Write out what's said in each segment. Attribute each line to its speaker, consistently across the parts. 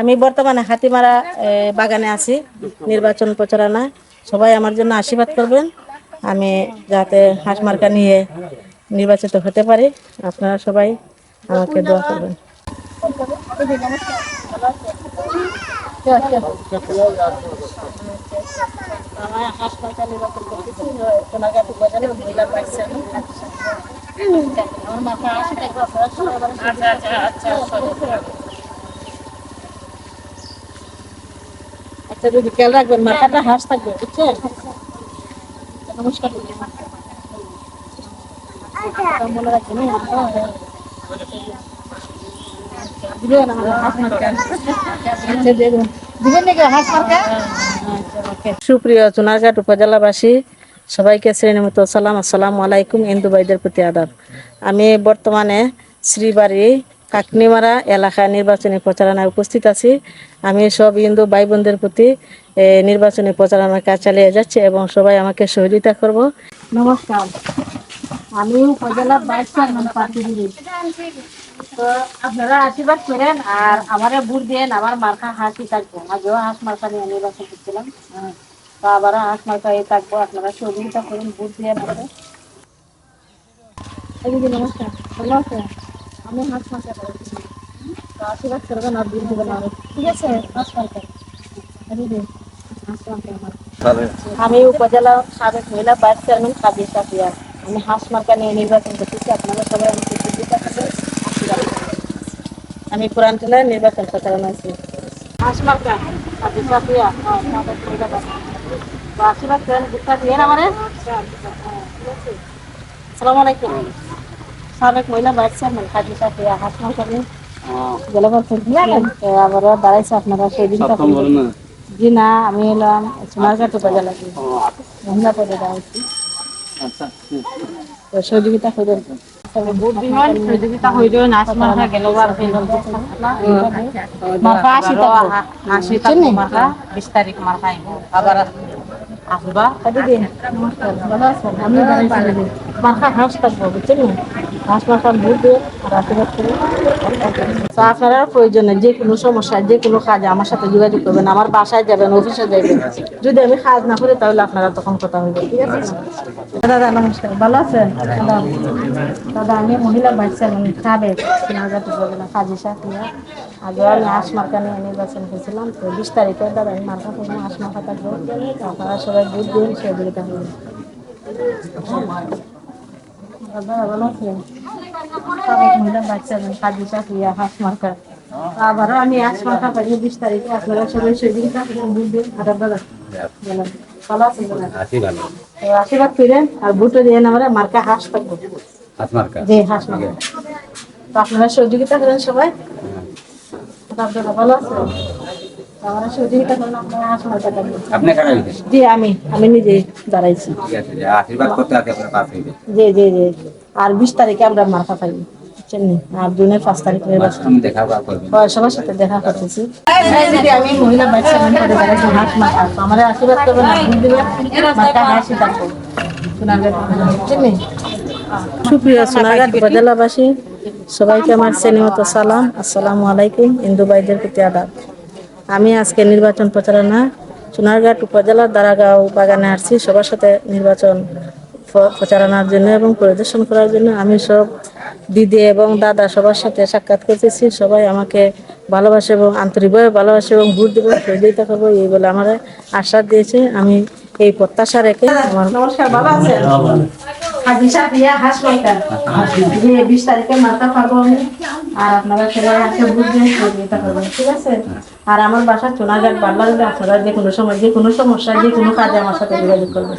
Speaker 1: আমি
Speaker 2: বর্তমানে হাতিমারা বাগানে আছি। নির্বাচন প্রচারণা। সবাই আমার জন্য আশীর্বাদ করবেন। আমি যাতে হাঁস মার্কা নিয়ে নির্বাচিত হতে পারি। আপনারা সবাই আমাকে দোয়া করবেন। আমার হাঁস মার্কা নির্বাচন করতেছি সোনাঘাট উপজেলা মহিলা ভাইস চেয়ারম্যান আমার মাথা আসে থাকবে আপনারা সবাই আমার সাথে আচ্ছা আচ্ছা খেয়াল রাখবেন মাথাটা হাঁস থাকবে বুঝছেন? নমস্কার হ্যাঁ, হ্যাঁ। মার্কা? আচ্ছা সুপ্রিয় চুনারঘাট উপজেলাবাসী সবাইকে শ্রেণীমতো সালাম আসসালামু আলাইকুম হিন্দু ভাইদের প্রতি আদাব। আমি বর্তমানে শ্রীবাড়ি কাকনিমারা এলাকায় নির্বাচনী প্রচারণায় উপস্থিত আছি। আমি সব হিন্দু ভাই বোনদের প্রতি নির্বাচনী প্রচারণার কাজ চালিয়ে যাচ্ছি এবং সবাই আমাকে সহযোগিতা করব। নমস্কার। আমি উপজেলা ভাইস চেয়ারম্যান পার্টি দিদি। তো আপনারা আশীর্বাদ করেন আর আমারে ভোট দেন আমার মার্কা হাসি থাকব। আগেও হাঁস মার্কা নিয়ে নির্বাচন করছিলাম। তো আবারও হাঁস মার্কা এই থাকব আপনারা সহযোগিতা করুন ভোট দিয়ে আমাকে। নমস্কার। ভালো আমি হাঁস মার্কা করেছি আশীর্বাদ করবেন আর দেবেন আমাকে ঠিক আছে মার্কা আমার। আমি উপজেলা সাবেক মহিলা ভাইস চেয়ারম্যান কাবির সাফিয়া। আমি হাঁস মার্কা নিয়ে নির্বাচন করতেছি। আপনারা সবাই আমাকে করবেন। আমি পুরান জেলায় নির্বাচন প্রচারণা আছি হাঁস মার্কা কাবির সাফিয়া আশীর্বাদ করেন ভোটটা দিয়ে আমারে আসসালামু আলাইকুম। সাবেক মহিলা ভাইস চেয়ারম্যান কাবির সাফিয়া হাঁস মার্কা নিয়ে জেলাপারছেন আবারও দাঁড়াইছে আপনারা সেই দিনটা জি না আমি এলাম সোনারঘাট উপজেলা। মহিলা পদে দাঁড়াইছি তো সহযোগিতা করবেন
Speaker 3: সহযোগিতা হইল নাচ মাথা
Speaker 2: মাথা আশি টাকা
Speaker 3: আশি তারিখ মাথা বিশ তারিখ মাথা আবার আসবা।
Speaker 2: আমি মাথা হাঁস থাকব বুঝছেন হাঁস মাথা ভোট দিয়ে তো আপনারা প্রয়োজনে যে কোনো সমস্যা যে কোনো কাজে আমার সাথে যোগাযোগ করবেন, আমার বাসায় যাবেন, অফিসে যাবেন যদি আমি কাজ না করি, তাহলে আপনারা তখন কথা হইবে, ঠিক আছে? দাদা, নমস্কার, ভালো আছেন? দাদা, আমি মহিলা বাচ্চা আমি খাবে। সোনারঘাট উপজেলা কাজী সাথিয়া আগে আমি হাঁস মার্কা নিয়ে নির্বাচন করেছিলাম, তো বিশ তারিখে দাদা আমি মার্কা করব হাঁস মার্কা থাকব। আপনারা সবাই বুধ দিন সহযোগিতা করবেন দাদা, ভালো আছেন? সাবেক মহিলা বাচ্চা কাজী হাঁস আবারও আমি হাঁস মার্কা পাই বিশ তারিখে আপনারা সবাই দাদা ভালো আছেন তো আশীর্বাদ করেন আর ভোটে দিয়ে আমরা মার্কা হাঁস থাকব জি হাঁস মার্কা। তো আপনারা সহযোগিতা করেন সবাই। আপনারা ভালো আছেন? আমরা সহযোগিতা করেন আপনারা হাঁস মার্কা থাকব
Speaker 4: আপনি
Speaker 2: জি আমি আমি নিজে দাঁড়াইছি।
Speaker 4: ঠিক আছে আশীর্বাদ করতে আছে আপনার পাশ।
Speaker 2: জি জি জি। আর বিশ তারিখে আমরা মার্কা পাই আর জুনের পাঁচ তারিখ হয়, সবার সাথে দেখা করতেছি। আমি মহিলা করে দাঁড়াইছি হাঁস আমার আশীর্বাদ ভোট দিবেন মার্কা হাসি থাকব সোনারঘাট উপজেলা, বুঝছেন নি? সুপ্রিয় সোনারঘাট উপজেলাবাসী সবাইকে আমার শ্রেণীমতো সালাম। আসসালামু আলাইকুম হিন্দু ভাইদের প্রতি আদাব। আমি আজকে নির্বাচন প্রচারণা সোনারঘাট উপজেলার দারাগাঁও বাগানে আসছি। সবার সাথে নির্বাচন প- প্রচারণার জন্য এবং পরিদর্শন করার জন্য আমি সব দিদি এবং দাদা সবার সাথে সাক্ষাৎ করতেছি। সবাই আমাকে ভালোবাসে এবং আন্তরিকভাবে ভালোবাসে এবং ভোট দেবো সহযোগিতা করব এই বলে আমার আশ্বাস দিয়েছে। আমি এই প্রত্যাশা রেখে আমার নমস্কার আছেন? বিশ তারিখে মার্কা পাবো আর আপনারা সবাই আছে বুঝবেন সহযোগিতা করবেন ঠিক আছে? আর আমার বাসা চোনাঘাট বাড়লা দিলে আপনারা যে কোনো সময় যে কোনো সমস্যা যে কোনো কাজে আমার সাথে যোগাযোগ করবেন।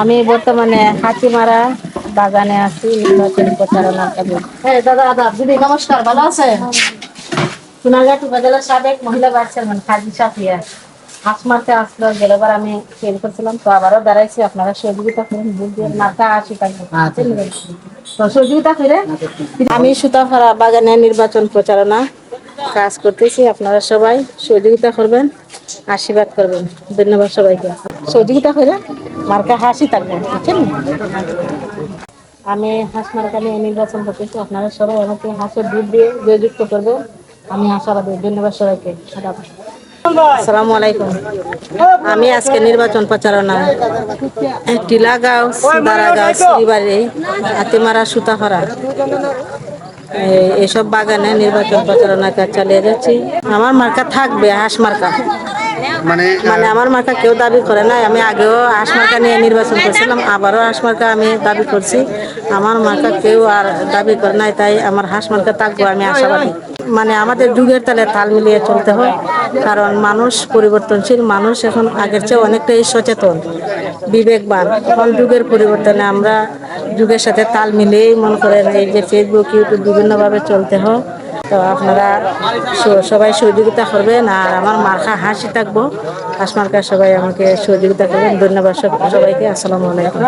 Speaker 2: আমি বর্তমানে হাতিমারা বাগানে আছি নির্বাচন প্রচারণা হ্যাঁ দাদা দাদা দিদি নমস্কার ভালো আছেন? সোনারঘাট উপজেলার সাবেক মহিলা ভাইস চেয়ারম্যান কাজী সাফিয়া। হাঁস মারতে আসলো গেলবার আমি ফেল করছিলাম তো আবারও দাঁড়াইছি আপনারা সহযোগিতা করুন বুঝবেন মাথা আসি থাকবে তো সহযোগিতা করে আমি সুতাফাড়া বাগানে নির্বাচন প্রচারণা কাজ করতেছি, আপনারা সবাই সহযোগিতা করবেন, আশীর্বাদ করবেন। ধন্যবাদ সবাইকে। সহযোগিতা করে মার্কা হাসি থাকবেন বুঝছেন? আমি হাঁস মার্কা নিয়ে নির্বাচন করতেছি, আপনারা সবাই আমাকে হাঁসের দুধ দিয়ে জয়যুক্ত করবেন। আমি আশাবাদী ধন্যবাদ সবাইকে। আসসালামু আলাইকুম। আমি আজকে নির্বাচন প্রচারণা। টিলাগাঁও দারাগাঁও শ্রীবাড়ি হাতিমারা সুতাপাড়া এই- এসব বাগানে নির্বাচন প্রচারণা কাজ চালিয়ে যাচ্ছি। আমার মার্কা থাকবে হাঁস মার্কা।
Speaker 1: মানে
Speaker 2: মানে আমার মার্কা কেউ দাবি করে না আমি আগেও হাঁস মার্কা নিয়ে নির্বাচন করছিলাম আবারও হাঁস মার্কা আমি দাবি করছি। আমার মার্কা কেউ আর দাবি করে নাই তাই আমার হাঁস মার্কা থাকব আমি আশাবাদী। মানে আমাদের যুগের তালে তাল মিলিয়ে চলতে হয় কারণ মানুষ পরিবর্তনশীল মানুষ এখন আগের চেয়ে অনেকটাই সচেতন বিবেকবান। এখন যুগের পরিবর্তনে আমরা যুগের সাথে তাল মিলেই মনে করেন এই যে ফেসবুক ইউটিউব বিভিন্নভাবে চলতে হোক তো আপনারা সবাই সহযোগিতা করবেন আর আমার মার্কা হাসি থাকব। হাসমার্কা সবাই আমাকে সহযোগিতা করবেন। ধন্যবাদ সব- সবাইকে। আসসালামু আলাইকুম।